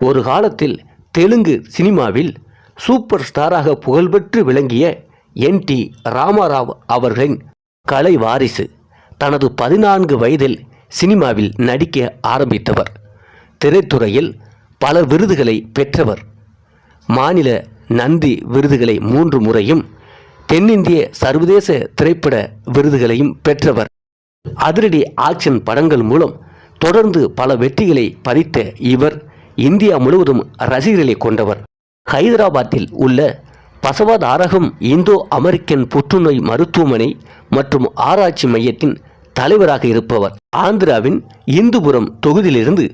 ஒரு காலத்தில் தெலுங்கு சினிமாவில் சூப்பர் ஸ்டாராக புகழ்பெற்று விளங்கிய என் டி ராமராவ் அவர்களின் கலை வாரிசு தனது பதினான்கு வயதில் சினிமாவில் நடிக்க ஆரம்பித்தவர். திரைத்துறையில் பல விருதுகளை பெற்றவர். மாநில நந்தி விருதுகளை மூன்று முறையும் தென்னிந்திய சர்வதேச திரைப்பட விருதுகளையும் பெற்றவர். அதிரடி ஆக்ஷன் படங்கள் மூலம் தொடர்ந்து பல வெற்றிகளை பதித்த இவர் இந்தியா முழுவதும் ரசிகர்களை கொண்டவர். ஹைதராபாத்தில் உள்ள பசவதாரகம் இந்தோ அமெரிக்கன் புற்றுநோய் மருத்துவமனை மற்றும் ஆராய்ச்சி மையத்தின் தலைவராக இருப்பவர். ஆந்திராவின் இந்துபுரம் தொகுதியிலிருந்து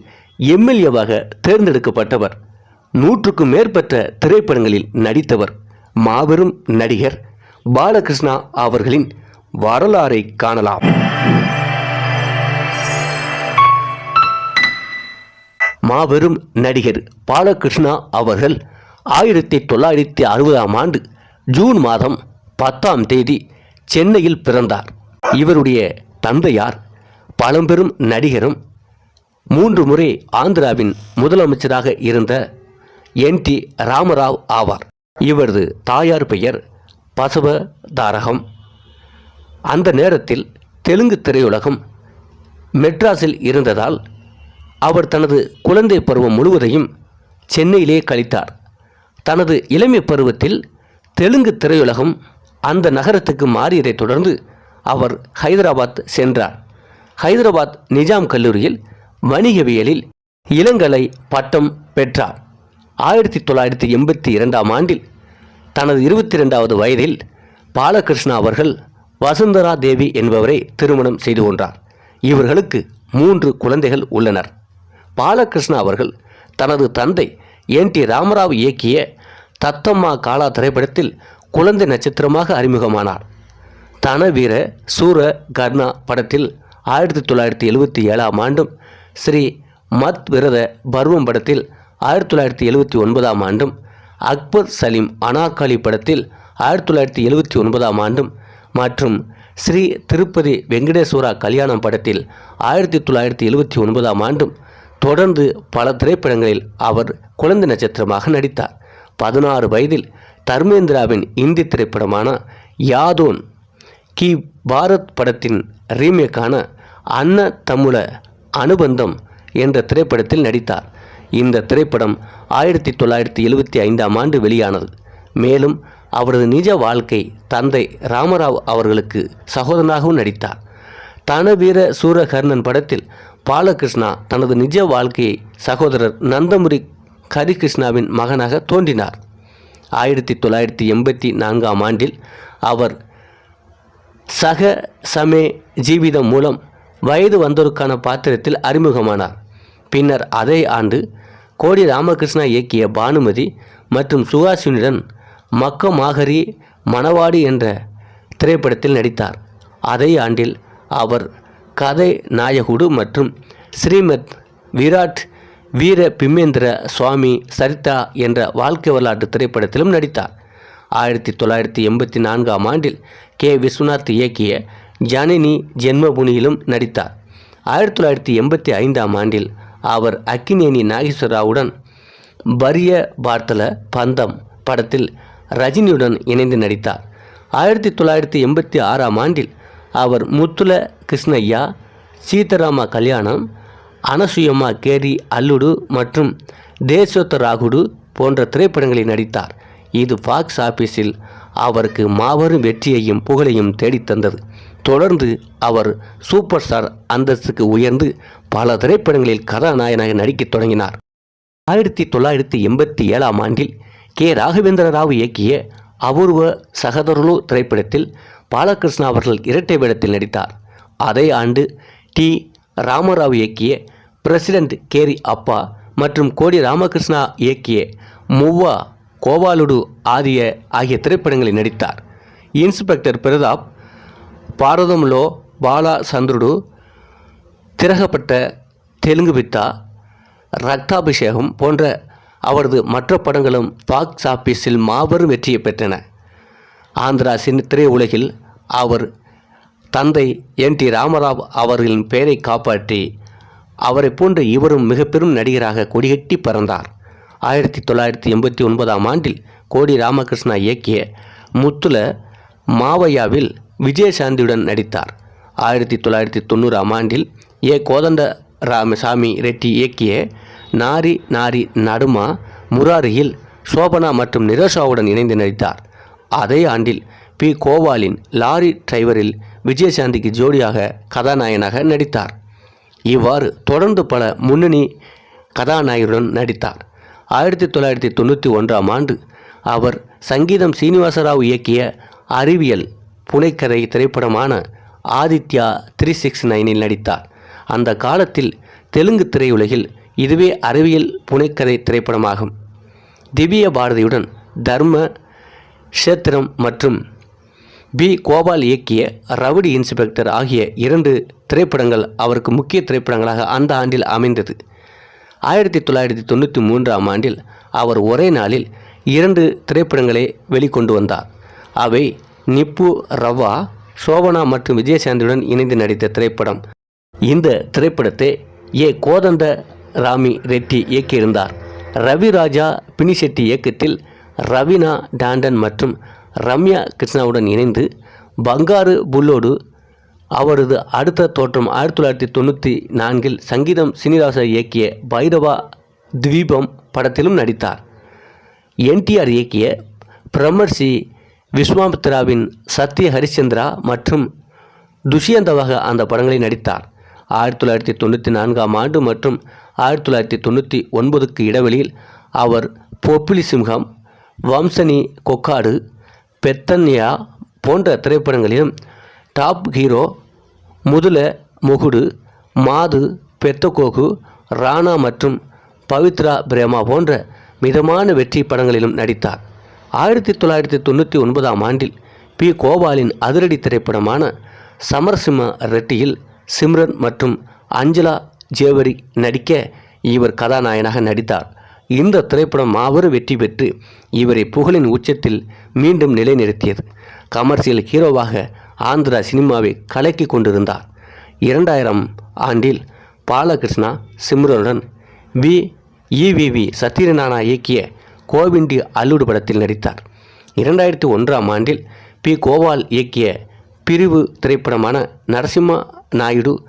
எம்எல்ஏவாக தேர்ந்தெடுக்கப்பட்டவர். நூற்றுக்கும் மேற்பட்ட திரைப்படங்களில் நடித்தவர். மாபெரும் நடிகர் பாலகிருஷ்ணா அவர்களின் வரலாறை காணலாம். மாபெரும் நடிகர் பாலகிருஷ்ணா அவர்கள் ஆயிரத்தி தொள்ளாயிரத்தி அறுபதாம் ஆண்டு ஜூன் மாதம் பத்தாம் தேதி சென்னையில் பிறந்தார். இவருடைய தந்தையார் பழம்பெரும் நடிகரும் மூன்று முறை ஆந்திராவின் முதலமைச்சராக இருந்த என் டி ராமராவ் ஆவார். இவரது தாயார் பெயர் பசவ தாரகம் அந்த நேரத்தில் தெலுங்கு திரையுலகம் மெட்ராஸில் இருந்ததால் அவர் தனது குழந்தை பருவம் முழுவதையும் சென்னையிலே கழித்தார். தனது இளமை பருவத்தில் தெலுங்கு திரையுலகம் அந்த நகரத்துக்கு மாறியதைத் தொடர்ந்து அவர் ஹைதராபாத் சென்றார். ஹைதராபாத் நிஜாம் கல்லூரியில் வணிகவியலில் இளங்கலை பட்டம் பெற்றார். ஆயிரத்தி தொள்ளாயிரத்தி எண்பத்தி இரண்டாம் ஆண்டில் தனது இருபத்தி ரெண்டாவது வயதில் பாலகிருஷ்ணா அவர்கள் வசுந்தரா தேவி என்பவரை திருமணம் செய்து கொண்டார். இவர்களுக்கு மூன்று குழந்தைகள் உள்ளனர். பாலகிருஷ்ணா அவர்கள் தனது தந்தை என் டி ராமராவ் இயக்கிய தத்தம்மா காலா திரைப்படத்தில் குழந்தை நட்சத்திரமாக அறிமுகமானார். தனவீர சூர கர்ணா படத்தில் ஆயிரத்தி தொள்ளாயிரத்தி எழுபத்தி ஏழாம் ஆண்டும் ஸ்ரீ மத் விரத பர்வம் படத்தில் ஆயிரத்தி தொள்ளாயிரத்தி எழுபத்தி ஒன்பதாம் ஆண்டும் அக்பர் சலீம் அனாக்காளி படத்தில் ஆயிரத்தி தொள்ளாயிரத்தி எழுபத்தி ஒன்பதாம் ஆண்டும் மற்றும் ஸ்ரீ திருப்பதி வெங்கடேஸ்வரா கல்யாணம் படத்தில் ஆயிரத்தி தொள்ளாயிரத்தி எழுபத்தி ஒன்பதாம் ஆண்டும் தொடர்ந்து பல திரைப்படங்களில் அவர் குழந்தை நட்சத்திரமாக நடித்தார். பதினாறு வயதில் தர்மேந்திராவின் இந்தி திரைப்படமான யாதோன் கி பாரத் படத்தின் ரீமேக்கான அன்ன தமிழ அனுபந்தம் என்ற திரைப்படத்தில் நடித்தார். இந்த திரைப்படம் ஆயிரத்தி தொள்ளாயிரத்தி எழுபத்தி ஐந்தாம் ஆண்டு வெளியானது. மேலும் அவரது நிஜ வாழ்க்கை தந்தை ராமராவ் அவர்களுக்கு சகோதரனாகவும் நடித்தார். தனவீர சூரகர்ணன் படத்தில் பாலகிருஷ்ணா தனது நிஜ வாழ்க்கையை சகோதரர் நந்தமுரி ஹரிகிருஷ்ணாவின் மகனாக தோன்றினார். ஆயிரத்தி தொள்ளாயிரத்தி எண்பத்தி நான்காம் ஆண்டில் அவர் சக சமே ஜீவிதம் மூலம் வயது வந்தோருக்கான பாத்திரத்தில் அறிமுகமானார். பின்னர் அதே ஆண்டு கோடி ராமகிருஷ்ணா இயக்கிய பானுமதி மற்றும் சுஹாசினியுடன் மக்க மாகரி மணவாடி என்ற திரைப்படத்தில் நடித்தார். அதே ஆண்டில் அவர் கதை நாயகுடு மற்றும் ஸ்ரீமத் விராட் வீர பிம்மேந்திர சுவாமி சரிதா என்ற வாழ்க்கை வரலாற்று திரைப்படத்திலும் நடித்தார். ஆயிரத்தி தொள்ளாயிரத்தி எண்பத்தி நான்காம் ஆண்டில் கே. விஸ்வநாத் இயக்கிய ஜனனி ஜென்மபுனியிலும் நடித்தார். ஆயிரத்தி தொள்ளாயிரத்தி எண்பத்தி ஐந்தாம் ஆண்டில் அவர் அக்கினேனி நாகேஸ்வரராவுடன் பரிய பார்த்தல பந்தம் படத்தில் ரஜினியுடன் இணைந்து நடித்தார். ஆயிரத்தி தொள்ளாயிரத்தி எண்பத்தி ஆறாம் ஆண்டில் அவர் முத்துல கிருஷ்ணய்யா சீதாராமா கல்யாணம் அனசுயம்மா கேரி அல்லுடு மற்றும் தேசோத்த ராகுடு போன்ற திரைப்படங்களில் நடித்தார். இது பாக்ஸ் ஆபீஸில் அவருக்கு மாபெரும் வெற்றியையும் புகழையும் தேடித் தந்தது. தொடர்ந்து அவர் சூப்பர் ஸ்டார் அந்தஸ்துக்கு உயர்ந்து பல திரைப்படங்களில் கதாநாயகனாக நடிக்கத் தொடங்கினார். ஆயிரத்தி தொள்ளாயிரத்தி எண்பத்தி ஏழாம் ஆண்டில் கே. ராகவேந்திர ராவ் இயக்கிய அபூர்வ சகதருளு திரைப்படத்தில் பாலகிருஷ்ணா அவர்கள் இரட்டை வேடத்தில் நடித்தார். அதே ஆண்டு டி. ராமராவ் இயக்கிய பிரசிடென்ட் கேரி அப்பா மற்றும் கோடி ராமகிருஷ்ணா இயக்கிய முவ்வா கோவாலுடு ஆதிய ஆகிய திரைப்படங்களில் நடித்தார். இன்ஸ்பெக்டர் பிரதாப் பாரதம்லோ பாலா சந்திருடு திரகப்பட்ட தெலுங்கு பித்தா ரக்தாபிஷேகம் போன்ற அவரது மற்ற படங்களும் பாக்ஸ் ஆபீஸில் மாபெரும் வெற்றியை பெற்றன. ஆந்திரா சினி திரையுலகில் அவர் தந்தை என் டி ராமராவ் அவர்களின் பெயரை காப்பாற்றி அவரை போன்ற இவரும் மிக பெரும் நடிகராக கொடிகட்டி பறந்தார். ஆயிரத்தி தொள்ளாயிரத்தி எண்பத்தி ஒன்பதாம் ஆண்டில் கோடி ராமகிருஷ்ணா இயக்கிய முத்துல மாவையாவில் விஜயசாந்தியுடன் நடித்தார். ஆயிரத்தி தொள்ளாயிரத்தி தொண்ணூறாம் ஆண்டில் ஏ. கோதண்ட ராமசாமி ரெட்டி இயக்கிய நாரி நாரி நடுமா முராரியில் சோபனா மற்றும் நிரோஷாவுடன் இணைந்து நடித்தார். அதே ஆண்டில் பி. கோவாலின் லாரி டிரைவரில் விஜயசாந்திக்கு ஜோடியாக கதாநாயகனாக நடித்தார். இவ்வாறு தொடர்ந்து பல முன்னணி கதாநாயகருடன் நடித்தார். ஆயிரத்தி தொள்ளாயிரத்தி தொண்ணூற்றி ஒன்றாம் ஆண்டு அவர் சங்கீதம் சீனிவாசராவ் இயக்கிய அறிவியல் புனைக்கதை திரைப்படமான ஆதித்யா த்ரீ சிக்ஸ் நைனில் நடித்தார். அந்த காலத்தில் தெலுங்கு திரையுலகில் இதுவே அறிவியல் புனைக்கதை திரைப்படமாகும். திவ்ய பாரதியுடன் தர்ம க்ஷேத்திரம் மற்றும் பி. கோபால் இயக்கிய ரவுடி இன்ஸ்பெக்டர் ஆகிய இரண்டு திரைப்படங்கள் அவருக்கு முக்கிய திரைப்படங்களாக அந்த ஆண்டில் அமைந்தது. ஆயிரத்தி தொள்ளாயிரத்தி தொண்ணூற்றி மூன்றாம் ஆண்டில் அவர் ஒரே நாளில் இரண்டு திரைப்படங்களை வெளிக்கொண்டு வந்தார். அவை நிப்பு ரவா சோபனா மற்றும் விஜயசாந்தியுடன் இணைந்து நடித்த திரைப்படம். இந்த திரைப்படத்தை ஏ. கோதண்ட ராமி ரெட்டி இயக்கியிருந்தார். ரவி ராஜா பினிஷெட்டி இயக்கத்தில் ரவினா டாண்டன் மற்றும் ரம்யா கிருஷ்ணாவுடன் இணைந்து பங்காரு புல்லோடு அவரது அடுத்த தோற்றம் ஆயிரத்தி தொள்ளாயிரத்தி தொண்ணூற்றி நான்கில் சங்கீதம் சீனிவாச இயக்கிய பைரவா துவீபம் படத்திலும் நடித்தார். என்டிஆர் இயக்கிய பிரமர்சி விஸ்வாமித்ராவின் சத்ய ஹரிச்சந்திரா மற்றும் துஷ்யந்தவாக அந்த படங்களில் நடித்தார். ஆயிரத்தி தொள்ளாயிரத்தி தொண்ணூற்றி நான்காம் ஆண்டு மற்றும் ஆயிரத்தி தொள்ளாயிரத்தி தொண்ணூற்றி ஒன்பதுக்கு இடைவெளியில் அவர் பொப்பிலி சிம்ஹம் வம்சனி கொக்காடு பெத்தன்யா போன்ற திரைப்படங்களிலும் டாப் ஹீரோ முதல முகுடு மாது பெத்தகோகு ராணா மற்றும் பவித்ரா பிரேமா போன்ற மிதமான வெற்றி படங்களிலும் நடித்தார். ஆயிரத்தி தொள்ளாயிரத்தி தொண்ணூற்றி ஒன்பதாம் ஆண்டில் பி. கோபாலின் அதிரடி திரைப்படமான சமரசிம்ம ரெட்டியில் சிம்ரன் மற்றும் அஞ்சலா ஜேவரி நடிக்க இவர் கதாநாயகனாக நடித்தார். இந்த திரைப்படம் மாபெரும் வெற்றி பெற்று இவரை புகழின் உச்சத்தில் மீண்டும் நிலைநிறுத்தியது. கமர்ஷியல் ஹீரோவாக ஆந்திரா சினிமாவை கலக்கி கொண்டிருந்தார். இரண்டாயிரம் ஆண்டில் பாலகிருஷ்ணா சிம்ரனுடன் வி. இவிவி சத்யநாராயணா இயக்கிய கோவிண்டி அல்லுடு படத்தில் நடித்தார். இரண்டாயிரத்தி ஒன்றாம் ஆண்டில் பி. கோபால் இயக்கிய பிரிவு திரைப்படமான நரசிம்ம நாயுடு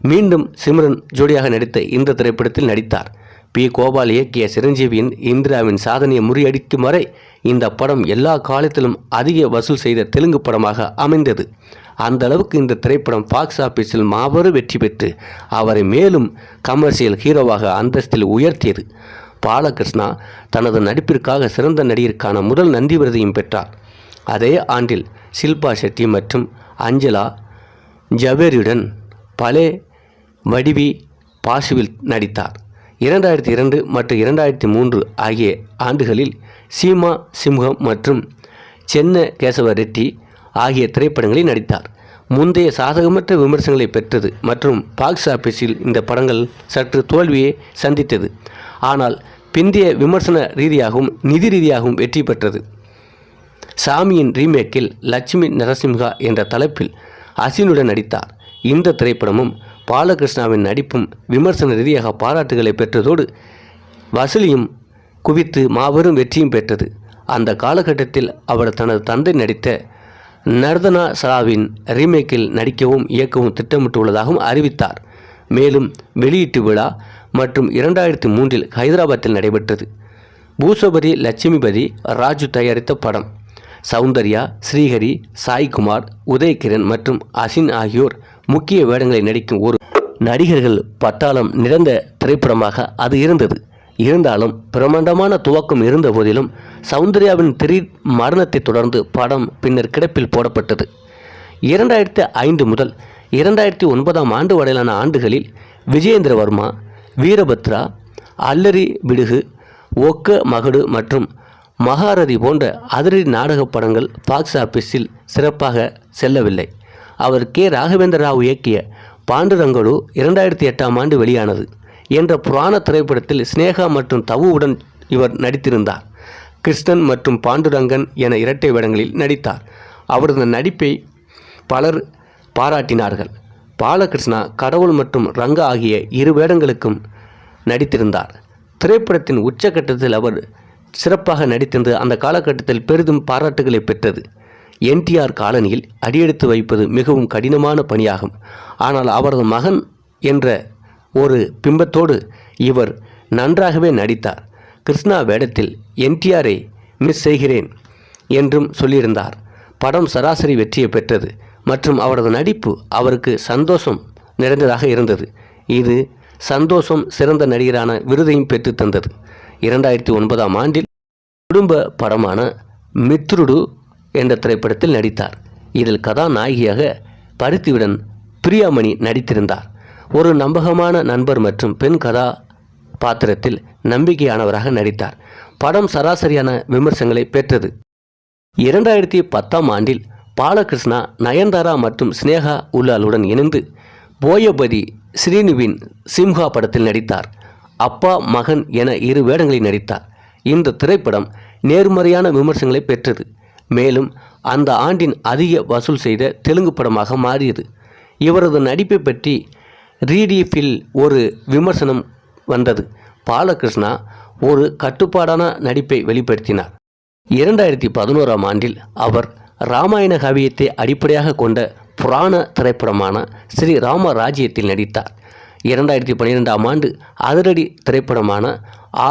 மீண்டும் சிம்ரன் ஜோடியாக நடித்த இந்த திரைப்படத்தில் நடித்தார். பி. கோபால் இயக்கிய சிரஞ்சீவியின் இந்திராவின் சாதனையை முறியடிக்கும் வரை இந்த படம் எல்லா காலத்திலும் அதிக வசூல் செய்த தெலுங்கு படமாக அமைந்தது. அந்த அளவுக்கு இந்த திரைப்படம் பாக்ஸ் ஆபீஸில் மாபெரும் வெற்றி பெற்று அவரை மேலும் கமர்ஷியல் ஹீரோவாக அந்தஸ்தில் உயர்த்தியது. பாலகிருஷ்ணா தனது நடிப்பிற்காக சிறந்த நடிகருக்கான முதல் நந்தி விருதையும் பெற்றார். அதே ஆண்டில் ஷில்பா ஷெட்டி மற்றும் அஞ்சலா ஜவேரியுடன் பலே வடிவி பாசுவில் நடித்தார். இரண்டாயிரத்தி இரண்டு மற்றும் இரண்டாயிரத்தி மூன்று ஆகிய ஆண்டுகளில் சீமா சிம்ஹம் மற்றும் சென்ன கேசவ ரெட்டி ஆகிய திரைப்படங்களில் நடித்தார். முந்தைய சாதகமற்ற விமர்சனங்களை பெற்றது மற்றும் பாக்ஸ் ஆபீஸில் இந்த படங்கள் சற்று தோல்வியை சந்தித்தது. ஆனால் பிந்தைய விமர்சன ரீதியாகவும் நிதி ரீதியாகவும் வெற்றி பெற்றது. சாமியின் ரீமேக்கில் லட்சுமி நரசிம்ஹா என்ற தலைப்பில் அசினுடன் நடித்தார். இந்த திரைப்படமும் பாலகிருஷ்ணாவின் நடிப்பும் விமர்சன ரீதியாக பாராட்டுகளை பெற்றதோடு வசூலியும் குவித்து மாபெரும் வெற்றியும் பெற்றது. அந்த காலகட்டத்தில் அவர் தனது தந்தை நடித்த நர்தனா சலாவின் ரீமேக்கில் நடிக்கவும் இயக்கவும் திட்டமிட்டுள்ளதாகவும் அறிவித்தார். மேலும் வெளியீட்டு விழா மற்றும் இரண்டாயிரத்தி மூன்றில் ஹைதராபாத்தில் நடைபெற்றது. பூசபதி லட்சுமிபதி ராஜு தயாரித்த படம். சௌந்தர்யா ஸ்ரீஹரி சாய்குமார் உதயகிரண் மற்றும் அசின் ஆகியோர் முக்கிய வேடங்களை நடிக்கும் ஒரு நடிகர்கள் பட்டாளம் நிறைந்த திரைப்படமாக அது இருந்தது. இருந்தாலும் பிரமாண்டமான துவக்கம் இருந்த போதிலும் சௌந்தர்யாவின் திடீர் மரணத்தை தொடர்ந்து படம் பின்னர் கிடப்பில் போடப்பட்டது. இரண்டாயிரத்தி ஐந்து முதல் இரண்டாயிரத்தி ஒன்பதாம் ஆண்டு வரையிலான ஆண்டுகளில் விஜயேந்திரவர்மா வீரபத்ரா அல்லரி விடுகு ஒக்க மகடு மற்றும் மகாரதி போன்ற அதிரடி நாடகப் படங்கள் பாக்ஸ் ஆபீஸில் சிறப்பாக செல்லவில்லை. அவர் கே ராகவேந்திர ராவ் இயக்கிய பாண்டுரங்கடு இரண்டாயிரத்தி எட்டாம் ஆண்டு வெளியானது என்ற புராண திரைப்படத்தில் சினேகா மற்றும் தவுவுடன் இவர் நடித்திருந்தார். கிருஷ்ணன் மற்றும் பாண்டுரங்கன் என இரட்டை வேடங்களில் நடித்தார். அவரது நடிப்பை பலர் பாராட்டினார்கள். பாலகிருஷ்ணா கடவுள் மற்றும் ரங்கா ஆகிய இரு வேடங்களுக்கும் நடித்திருந்தார். திரைப்படத்தின் உச்சக்கட்டத்தில் அவர் சிறப்பாக நடித்திருந்து அந்த காலகட்டத்தில் பெரிதும் பாராட்டுகளை பெற்றது. என்டிஆர் காலனியில் அடியெடுத்து வைப்பது மிகவும் கடினமான பணியாகும். ஆனால் அவரது மகன் என்ற ஒரு பிம்பத்தோடு இவர் நன்றாகவே நடித்தார். கிருஷ்ணா வேடத்தில் என்டிஆரை மிஸ் செய்கிறேன் என்றும் சொல்லியிருந்தார். படம் சராசரி வெற்றியை பெற்றது மற்றும் அவரது நடிப்பு அவருக்கு சந்தோஷம் நிறைந்ததாக இருந்தது. இது சந்தோஷம் சிறந்த நடிகரான விருதையும் பெற்றுத் தந்தது. இரண்டாயிரத்தி ஒன்பதாம் ஆண்டில் குடும்ப படமான மித்ருடு என்ற திரைப்படத்தில் நடித்தார். இதில் கதாநாயகியாக பருத்தியுடன் பிரியாமணி நடித்திருந்தார். ஒரு நம்பகமான நண்பர் மற்றும் பெண் கதா பாத்திரத்தில் நம்பிக்கையானவராக நடித்தார். படம் சராசரியான விமர்சனங்களை பெற்றது. இரண்டாயிரத்தி பத்தாம் ஆண்டில் பாலகிருஷ்ணா நயன்தாரா மற்றும் ஸ்னேகா உல்லாலுடன் இணைந்து போயபதி ஸ்ரீனிவின் சிம்ஹா படத்தில் நடித்தார். அப்பா மகன் என இரு வேடங்களில் நடித்தார். இந்த திரைப்படம் நேர்மறையான விமர்சனங்களை பெற்றது. மேலும் அந்த ஆண்டின் அதிக வசூல் செய்த தெலுங்கு படமாக மாறியது. இவரது நடிப்பை பற்றி ரீடிஃபில் ஒரு விமர்சனம் வந்தது. பாலகிருஷ்ணா ஒரு கட்டுப்பாடான நடிப்பை வெளிப்படுத்தினார். இரண்டாயிரத்தி பதினோராம் ஆண்டில் அவர் ராமாயண காவியத்தை அடிப்படையாக கொண்ட புராண திரைப்படமான ஸ்ரீ ராம ராஜ்யத்தில் நடித்தார். இரண்டாயிரத்தி பன்னிரெண்டாம் ஆண்டு அதிரடி திரைப்படமான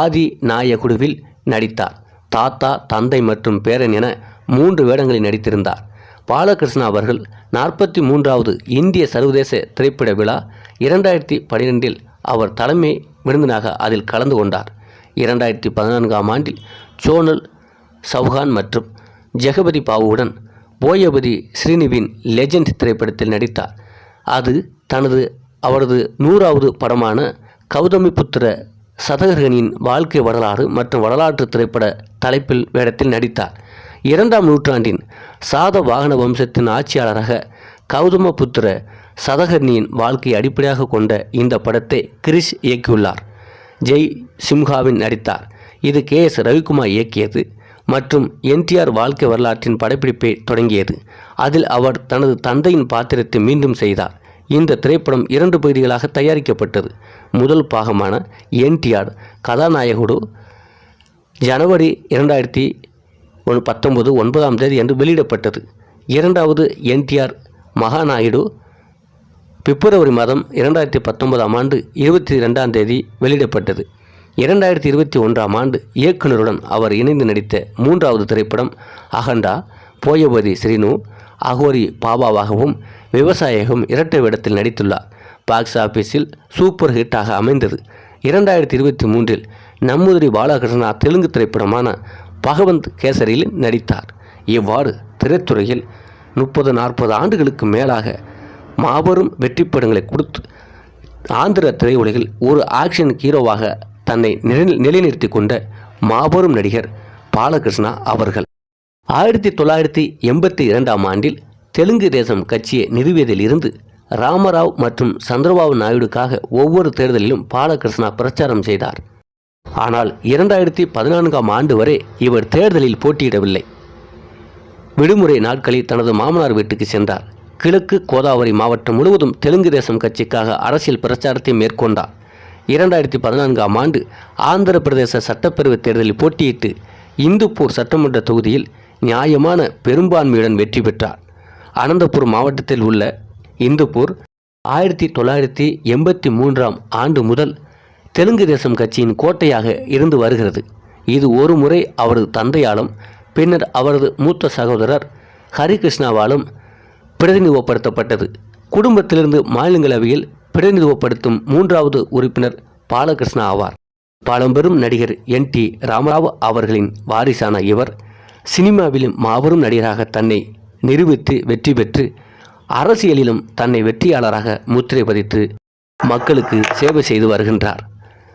ஆதி நாயகுடுவில் நடித்தார். தாத்தா தந்தை மற்றும் பேரன் என மூன்று வேடங்களில் நடித்திருந்தார். பாலகிருஷ்ணா அவர்கள் நாற்பத்தி மூன்றாவது இந்திய சர்வதேச திரைப்பட விழா இரண்டாயிரத்தி பன்னிரெண்டில் அவர் தலைமை விருந்தினாக அதில் கலந்து கொண்டார். இரண்டாயிரத்தி பதினான்காம் ஆண்டில் சோனல் சவுகான் மற்றும் ஜெகபதி பாபுவுடன் போயபதி ஸ்ரீனிவின் லெஜெண்ட் திரைப்படத்தில் நடித்தார். அது தனது அவரது நூறாவது படமான கௌதமிபுத்திர சதகர்கனின் வாழ்க்கை வரலாறு மற்றும் வரலாற்று திரைப்பட தலைப்பில் வேடத்தில் நடித்தார். இரண்டாம் நூற்றாண்டின் சாத வாகன வம்சத்தின் ஆட்சியாளராக கௌதமபுத்திர சதகர்ணியின் வாழ்க்கையை அடிப்படையாக கொண்ட இந்த படத்தை கிரிஷ் இயக்கியுள்ளார். ஜெய் சிம்ஹாவின் நடித்தார். இது கே எஸ் ரவிக்குமார் இயக்கியது மற்றும் என்டிஆர் வாழ்க்கை வரலாற்றின் படப்பிடிப்பை தொடங்கியது. அதில் அவர் தனது தந்தையின் பாத்திரத்தை மீண்டும் செய்தார். இந்த திரைப்படம் இரண்டு பகுதிகளாக தயாரிக்கப்பட்டது. முதல் பாகமான என்டிஆர் கதாநாயகோடு ஜனவரி இரண்டாயிரத்தி ஒன்று பத்தொன்பது ஒன்பதாம் தேதி என்று வெளியிடப்பட்டது. இரண்டாவது என்டிஆர் மகாநாயுடு பிப்ரவரி மாதம் இரண்டாயிரத்தி பத்தொன்பதாம் ஆண்டு இருபத்தி ரெண்டாம் தேதி வெளியிடப்பட்டது. இரண்டாயிரத்தி இருபத்தி ஒன்றாம் ஆண்டு இயக்குனருடன் அவர் இணைந்து நடித்த மூன்றாவது திரைப்படம் அகண்டா போயபதி ஸ்ரீனு அகோரி பாபாவாகவும் விவசாயகம் இரட்டை வேடத்தில் நடித்துள்ளார். பாக்ஸ் ஆபீஸில் சூப்பர் ஹிட்டாக அமைந்தது. இரண்டாயிரத்தி இருபத்தி மூன்றில் நம்முதிரி பாலகிருஷ்ணா தெலுங்கு திரைப்படமான பகவந்த் கேசரியில் நடித்தார். இவ்வாறு திரைத்துறையில் முப்பது நாற்பது ஆண்டுகளுக்கு மேலாக மாபெரும் வெற்றி படங்களை கொடுத்து ஆந்திர திரையுலகில் ஒரு ஆக்ஷன் ஹீரோவாக தன்னை நிலை நிலைநிறுத்தி கொண்ட மாபெரும் நடிகர் பாலகிருஷ்ணா அவர்கள். ஆயிரத்தி தொள்ளாயிரத்தி எண்பத்தி இரண்டாம் ஆண்டில் தெலுங்கு தேசம் கட்சியை நிறுவியதில் இருந்து ராமராவ் மற்றும் சந்திரபாபு நாயுடுக்காக ஒவ்வொரு தேர்தலிலும் பாலகிருஷ்ணா பிரச்சாரம் செய்தார். ஆனால் இரண்டாயிரத்தி பதினான்காம் ஆண்டு வரை இவர் தேர்தலில் போட்டியிடவில்லை. விடுமுறை நாட்களில் தனது மாமனார் வீட்டுக்கு சென்றார். கிழக்கு கோதாவரி மாவட்டம் முழுவதும் தெலுங்கு தேசம் கட்சிக்காக அரசியல் பிரச்சாரத்தை மேற்கொண்டார். இரண்டாயிரத்தி பதினான்காம் ஆண்டு ஆந்திர பிரதேச சட்டப்பேரவைத் தேர்தலில் போட்டியிட்டு இந்துப்பூர் சட்டமன்ற தொகுதியில் நியாயமான பெரும்பான்மையுடன் வெற்றி பெற்றார். அனந்தபூர் மாவட்டத்தில் உள்ள இந்துப்பூர் ஆயிரத்தி தொள்ளாயிரத்தி எண்பத்தி மூன்றாம் ஆண்டு முதல் தெலுங்கு தேசம் கட்சியின் கோட்டையாக இருந்து வருகிறது. இது ஒரு முறை அவரது தந்தையாலும் பின்னர் அவரது மூத்த சகோதரர் ஹரிகிருஷ்ணாவாலும் பிரதிநிதித்துவப்படுத்தப்பட்டது. குடும்பத்திலிருந்து மாநிலங்களவையில் பிரதிநிதித்துவப்படுத்தும் மூன்றாவது உறுப்பினர் பாலகிருஷ்ணா ஆவார். பழம்பெரும் நடிகர் என் டி ராமராவ் அவர்களின் வாரிசான இவர் சினிமாவிலும் மாபெரும் நடிகராக தன்னை நிரூபித்து வெற்றி பெற்று அரசியலிலும் தன்னை வெற்றியாளராக முத்திரை பதித்து மக்களுக்கு சேவை செய்து வருகின்றார்.